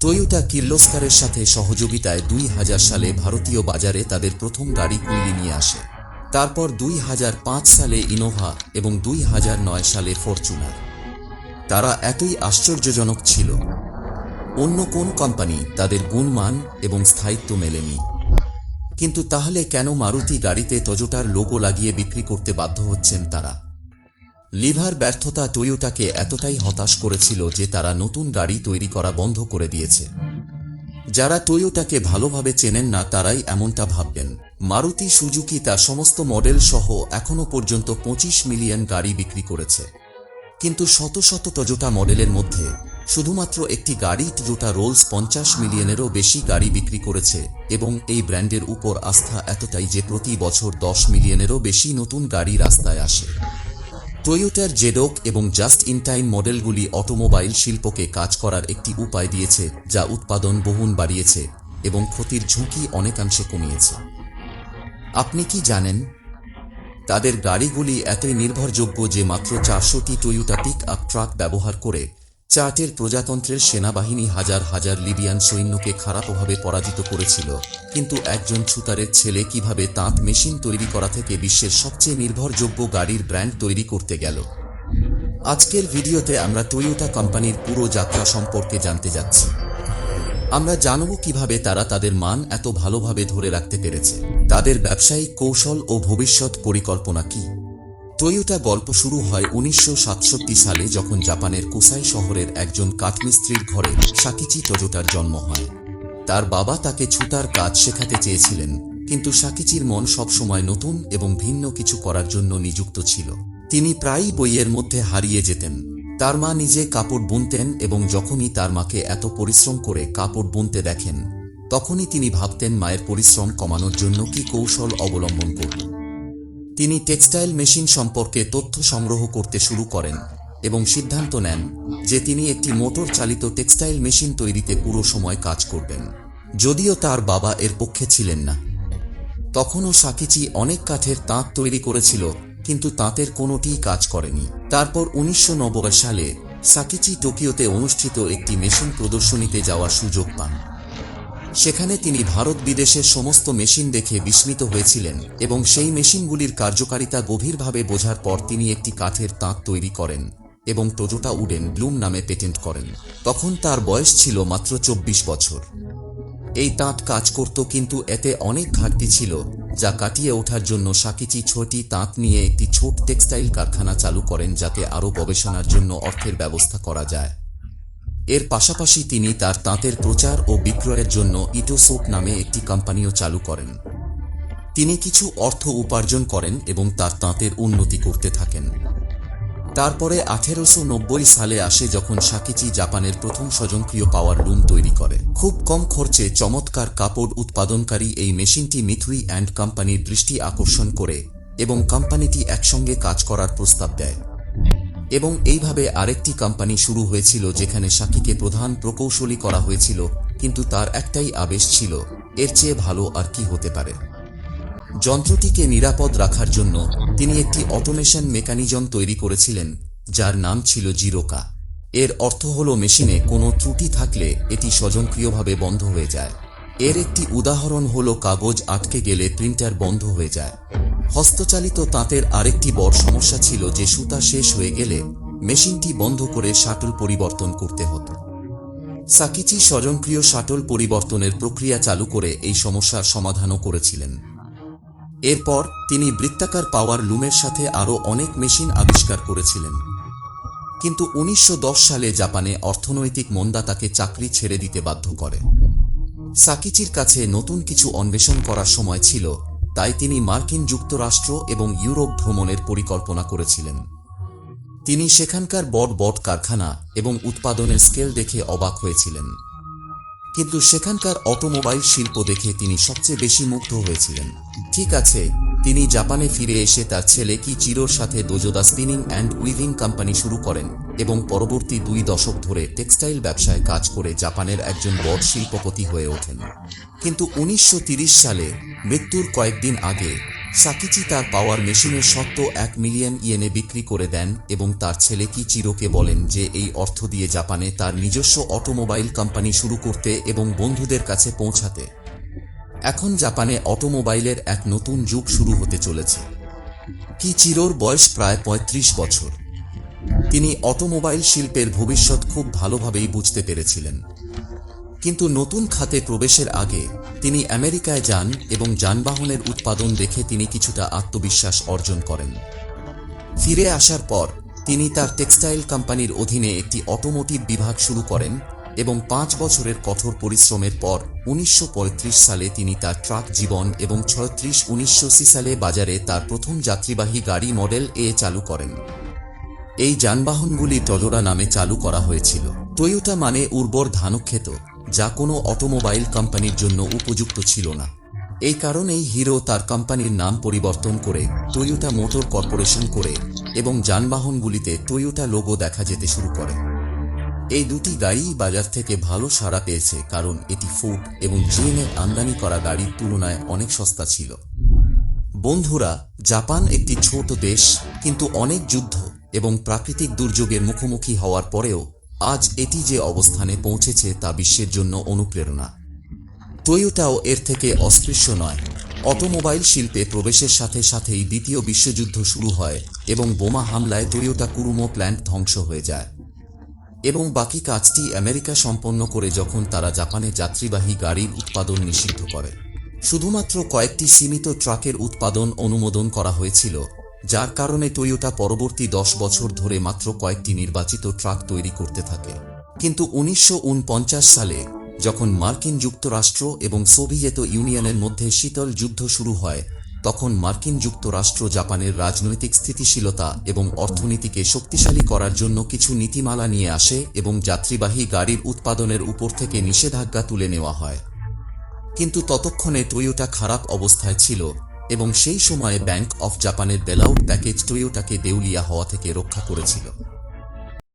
Toyota কির্লোস্কারের সাথে সহযোগিতায় দুই হাজার সালে ভারতীয় বাজারে তাদের প্রথম গাড়ি কুইলি নিয়ে আসে। তারপর দুই হাজার পাঁচ সালে ইনোভা এবং দুই হাজার নয় সালে ফরচুনার তারা এতই আশ্চর্যজনক ছিল। অন্য কোন কোম্পানি তাদের গুণমান এবং স্থায়িত্ব মেলেনি। কিন্তু তাহলে কেন মারুতি গাড়িতে টজোটার লোগো লাগিয়ে বিক্রি করতে বাধ্য হচ্ছেন তারা? লিভার ব্যর্থতা টয়োটাকে এতটাই হতাশ করেছিল যে তারা নতুন গাড়ি তৈরি করা বন্ধ করে দিয়েছে। যারা টয়োটাকে ভালোভাবে চেনেন না, তারাই এমনটা ভাববেন। মারুতি সুজুকি তা সমস্ত মডেল সহ এখনও পর্যন্ত পঁচিশ মিলিয়ন গাড়ি বিক্রি করেছে। কিন্তু শত শত টজোটা মডেলের মধ্যে শুধুমাত্র একটি গাড়ি টজোটা রোলস পঞ্চাশ মিলিয়নেরও বেশি গাড়ি বিক্রি করেছে এবং এই ব্র্যান্ডের উপর আস্থা এতটাই যে প্রতি বছর দশ মিলিয়নেরও বেশি নতুন গাড়ি রাস্তায় আসে। টয়োটার জেডক এবং জাস্ট ইন টাইম মডেলগুলি অটোমোবাইল শিল্পকে কাজ করার একটি উপায় দিয়েছে, যা উৎপাদন বহুন বাড়িয়েছে এবং ক্ষতির ঝুঁকি অনেকাংশে কমিয়েছে। আপনি কি জানেন? তাদের গাড়িগুলি এতই নির্ভরযোগ্য যে মাত্র চারশোটি টয়োটা পিক আপ ট্রাক ব্যবহার করে চার্টের প্রজাতন্ত্রের সেনাবাহিনী হাজার হাজার লিবিয়ান সৈন্যকে খারাপভাবে পরাজিত করেছিল। কিন্তু একজন ছুতারের ছেলে কীভাবে তাঁত মেশিন তৈরি করা থেকে বিশ্বের সবচেয়ে নির্ভরযোগ্য গাড়ির ব্র্যান্ড তৈরি করতে গেল? আজকের ভিডিওতে আমরা টয়োটা কোম্পানির পুরো যাত্রা সম্পর্কে জানতে যাচ্ছি। আমরা জানব কীভাবে তারা তাদের মান এত ভালোভাবে ধরে রাখতে পেরেছে। তাদের ব্যবসায়িক কৌশল ও ভবিষ্যৎ পরিকল্পনা কি? টয়োটা গল্প শুরু হয় উনিশশো সাতষট্টি সালে যখন জাপানের কুসাই শহরের একজন কাঠমিস্ত্রির ঘরে সাকিচি টয়োটার জন্ম হয়। তার বাবা তাকে ছুতার কাজ শেখাতে চেয়েছিলেন, কিন্তু সাকিচির মন সবসময় নতুন এবং ভিন্ন কিছু করার জন্য নিযুক্ত ছিল। তিনি প্রায়ই বইয়ের মধ্যে হারিয়ে যেতেন। তার মা নিজে কাপড় বুনতেন এবং যখনই তার মাকে এত পরিশ্রম করে কাপড় বুনতে দেখেন, তখনই তিনি ভাবতেন মায়ের পরিশ্রম কমানোর জন্য কি কৌশল অবলম্বন করব। তিনি টেক্সটাইল মেশিন সম্পর্কে তথ্য সংগ্রহ করতে শুরু করেন এবং সিদ্ধান্ত নেন যে তিনি একটি মোটর চালিত টেক্সটাইল মেশিন তৈরিতে পুরো সময় কাজ করবেন। যদিও তার বাবা এর পক্ষে ছিলেন না। তখনও সাকিচি অনেক কাঠের তাঁত তৈরি করেছিল, কিন্তু তাঁতের কোনোটিই কাজ করেনি। তারপর উনিশশো নব্বই সালে সাকিচি টোকিওতে অনুষ্ঠিত একটি মেশিন প্রদর্শনীতে যাওয়ার সুযোগ পান। সেখানে তিনি ভারত বিদেশের সমস্ত মেশিন দেখে বিস্মিত হয়েছিলেন এবং সেই মেশিনগুলির কার্যকারিতা গভীরভাবে বোঝার পর তিনি একটি কাঠের তাঁত তৈরি করেন এবং টোজোটা উডেন ব্লুম নামে পেটেন্ট করেন। তখন তার বয়স ছিল মাত্র চব্বিশ বছর। এই তাঁত কাজ করত কিন্তু এতে অনেক ঘাটতি ছিল, যা কাটিয়ে ওঠার জন্য সাকিচি ছটি তাঁত নিয়ে একটি ছোট টেক্সটাইল কারখানা চালু করেন যাতে আরও গবেষণার জন্য অর্থের ব্যবস্থা করা যায়। এর পাশাপাশি তিনি তার তাঁতের প্রচার ও বিক্রয়ের জন্য ইটোসোপ নামে একটি কোম্পানিও চালু করেন। তিনি কিছু অর্থ উপার্জন করেন এবং তার তাঁতের উন্নতি করতে থাকেন। তারপরে আঠেরোশো নব্বই সালে আসে যখন সাকিচি জাপানের প্রথম স্বজনক্রিয় পাওয়ার লুম তৈরি করে। খুব কম খরচে চমৎকার কাপড় উৎপাদনকারী এই মেশিনটি মিথুই অ্যান্ড কোম্পানির দৃষ্টি আকর্ষণ করে এবং কোম্পানিটি একসঙ্গে কাজ করার প্রস্তাব দেয়। এবং এইভাবে আরেকটি কোম্পানি শুরু হয়েছিল যেখানে সাকিকে প্রধান প্রকৌশলী করা হয়েছিল, কিন্তু তার একটাই আবেশ ছিল, এর চেয়ে ভালো আর কি হতে পারে। যন্ত্রটিকে নিরাপদ রাখার জন্য তিনি একটি অটোমেশন মেকানিজম তৈরি করেছিলেন, যার নাম ছিল জিরোকা এর অর্থ হল মেশিনে কোনো ত্রুটি থাকলে এটি স্বয়ংক্রিয়ভাবে বন্ধ হয়ে যায়। এর একটি উদাহরণ হল কাগজ আটকে গেলে প্রিন্টার বন্ধ হয়ে যায়। হস্তচালিত তাঁতের আরেকটি বড় সমস্যা ছিল যে সুতা শেষ হয়ে গেলে মেশিনটি বন্ধ করে শাটল পরিবর্তন করতে হতো। সাকিচি স্বয়ংক্রিয় শাটল পরিবর্তনের প্রক্রিয়া চালু করে এই সমস্যার সমাধানও করেছিলেন। এরপর তিনি বৃত্তাকার পাওয়ার লুমের সাথে আরও অনেক মেশিন আবিষ্কার করেছিলেন। কিন্তু উনিশশো দশ সালে জাপানে অর্থনৈতিক মন্দা তাকে চাকরি ছেড়ে দিতে বাধ্য করে। সাকিচির কাছে নতুন কিছু অন্বেষণ করার সময় ছিল তাই তিনি মার্কিন যুক্তরাষ্ট্র এবং ইউরোপ ভ্রমণের পরিকল্পনা করেছিলেন। তিনি সেখানকার বট বট কারখানা এবং উৎপাদনের স্কেল দেখে অবাক হয়েছিলেন। কিন্তু সেখানকার অটোমোবাইল শিল্প দেখে তিনি সবচেয়ে বেশি মুগ্ধ হয়েছিলেন। ঠিক আছে তিনি জাপানে ফিরে এসে তার ছেলে কি চিরোর সাথে দোজোদা স্পিনিং অ্যান্ড উইভিং কোম্পানি শুরু করেন এবং পরবর্তী দুই দশক ধরে টেক্সটাইল ব্যবসায় কাজ করে জাপানের একজন বড় শিল্পপতি হয়ে ওঠেন। কিন্তু উনিশশো সালে মৃত্যুর কয়েকদিন আগে সাকিচি তার পাওয়ার মেশিনের সত্ত্ব এক মিলিয়ন ইয়েনে বিক্রি করে দেন এবং তার ছেলে কিচিরোকে বলেন যে এই অর্থ দিয়ে জাপানে তার নিজস্ব অটোমোবাইল কোম্পানি শুরু করতে এবং বন্ধুদের কাছে পৌঁছাতে। এখন জাপানে অটোমোবাইলের এক নতুন যুগ শুরু হতে চলেছে। কিচিরোর বয়স প্রায় ৩৫ বছর। তিনি অটোমোবাইল শিল্পের ভবিষ্যৎ খুব ভালোভাবেই বুঝতে পেরেছিলেন। কিন্তু নতুন খাতে প্রবেশের আগে তিনি আমেরিকায় যান এবং যানবাহনের উৎপাদন দেখে তিনি কিছুটা আত্মবিশ্বাস অর্জন করেন। ফিরে আসার পর তিনি তার টেক্সটাইল কোম্পানির অধীনে একটি অটোমোটিভ বিভাগ শুরু করেন এবং পাঁচ বছরের কঠোর পরিশ্রমের পর উনিশশো পঁয়ত্রিশ সালে তিনি তার ট্রাক জীবন এবং ছয়ত্রিশ উনিশশো সালে বাজারে তার প্রথম যাত্রীবাহী গাড়ি মডেল এ চালু করেন। এই যানবাহনগুলি টলোরা নামে চালু করা হয়েছিল। টয়োটা মানে উর্বর ধানক্ষেত, যা কোনো অটোমোবাইল কোম্পানির জন্য উপযুক্ত ছিল না। এই কারণেই হিরো তার কোম্পানির নাম পরিবর্তন করে টয়োটা মোটর কর্পোরেশন করে এবং যানবাহনগুলিতে টয়োটা লোগো দেখা যেতে শুরু করে। এই দুটি গাড়িই বাজার থেকে ভালো সাড়া পেয়েছে, কারণ এটি ফুড এবং জিএনের আমদানি করা গাড়ির তুলনায় অনেক সস্তা ছিল। বন্ধুরা, জাপান একটি ছোট দেশ, কিন্তু অনেক যুদ্ধ এবং প্রাকৃতিক দুর্যোগের মুখোমুখি হওয়ার পরেও আজ এটি যে অবস্থানে পৌঁছেছে তা বিশ্বের জন্য অনুপ্রেরণা। টয়োটাও এর থেকে অস্পৃশ্য নয়। অটোমোবাইল শিল্পে প্রবেশের সাথে সাথেই দ্বিতীয় বিশ্বযুদ্ধ শুরু হয় এবং বোমা হামলায় টয়োটা কুরুমো প্ল্যান্ট ধ্বংস হয়ে যায়। এবং বাকি কাজটি আমেরিকা সম্পন্ন করে যখন তারা জাপানে যাত্রীবাহী গাড়ির উৎপাদন নিষিদ্ধ করে। শুধুমাত্র কয়েকটি সীমিত ট্রাকের উৎপাদন অনুমোদন করা হয়েছিল, যার কারণে টয়োটা পরবর্তী দশ বছর ধরে মাত্র কয়েকটি নির্বাচিত ট্রাক তৈরি করতে থাকে। কিন্তু উনিশশো উনপঞ্চাশ সালে, যখন মার্কিন যুক্তরাষ্ট্র এবং সোভিয়েত ইউনিয়নের মধ্যে শীতল যুদ্ধ শুরু হয় তখন মার্কিন যুক্তরাষ্ট্র জাপানের রাজনৈতিক স্থিতিশীলতা এবং অর্থনীতিকে শক্তিশালী করার জন্য কিছু নীতিমালা নিয়ে আসে এবং যাত্রীবাহী গাড়ির উৎপাদনের উপর থেকে নিষেধাজ্ঞা তুলে নেওয়া হয়। কিন্তু ততক্ষণে টয়োটা খারাপ অবস্থায় ছিল এবং সেই সময়ে ব্যাংক অফ জাপানের বেলাউট প্যাকেজ টয়োটাকে দেউলিয়া হওয়া থেকে রক্ষা করেছিল।